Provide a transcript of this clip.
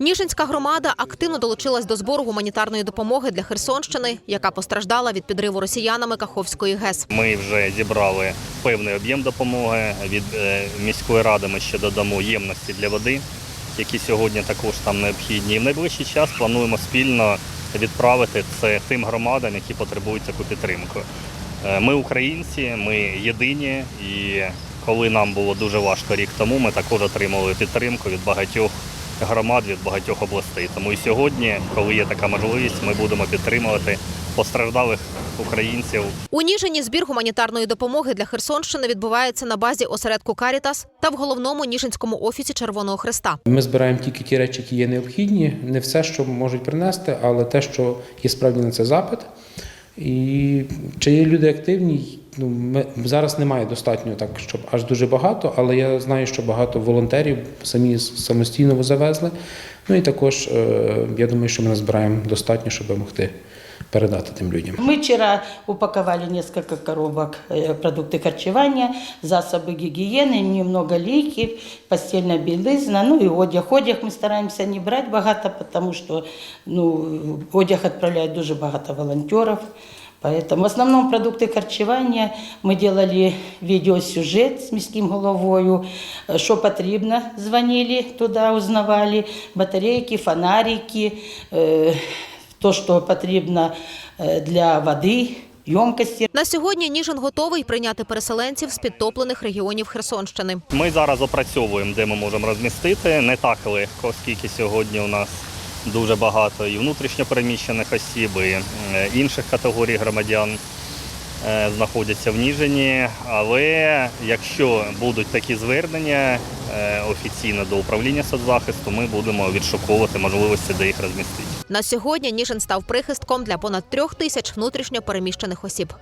Ніжинська громада активно долучилась до збору гуманітарної допомоги для Херсонщини, яка постраждала від підриву росіянами Каховської ГЕС. Ми вже зібрали певний об'єм допомоги від е, міської ради. Ми ще додамо ємності для води, які сьогодні також там необхідні. І в найближчий час плануємо спільно відправити це тим громадам, які потребують таку підтримку. Е, Ми українці, ми єдині, і коли нам було дуже важко рік тому, ми також отримали підтримку від багатьох громад, від багатьох областей. Тому і сьогодні, коли є така можливість, ми будемо підтримувати постраждалих українців У Ніжині збір гуманітарної допомоги для Херсонщини відбувається на базі осередку Карітас та в головному Ніжинському офісі Червоного Хреста. Ми збираємо тільки ті речі, які є необхідні, не все, що можуть принести, але те, що є справді на це запит. І чи є люди активні? Ну, ми, зараз немає достатньо так, щоб аж дуже багато, але я знаю, що багато волонтерів самі самостійно завезли. Ну і також е, я думаю, що ми назбираємо достатньо, щоб могти передати тим людям. Мы вчера упаковали несколько коробок э, продукты харчевания, засобы гигиены, немного лейки, постельная белизна, ну и одяг. Одяг мы стараемся не брать богато, потому что ну, одяг отправляет дуже багато волонтеров. Поэтому в основном продукты харчевания мы делали видеосюжет с міським головою, э, що потрібно, звонили туда, узнавали, батарейки, фонарики, э, то, що потрібно е, для води, ємкості. На сьогодні Ніжин готовий прийняти переселенців з підтоплених регіонів Херсонщини. Ми зараз опрацьовуємо, де ми можемо розмістити. Не так легко, оскільки сьогодні у нас дуже багато і внутрішньопереміщених осіб, і е, інших категорій громадян е, знаходяться в Ніжині. Але якщо будуть такі звернення офіційно до управління соцзахисту, ми будемо відшуковувати можливості, де їх розмістити. На сьогодні Ніжин став прихистком для понад трьох тисяч внутрішньо переміщених осіб.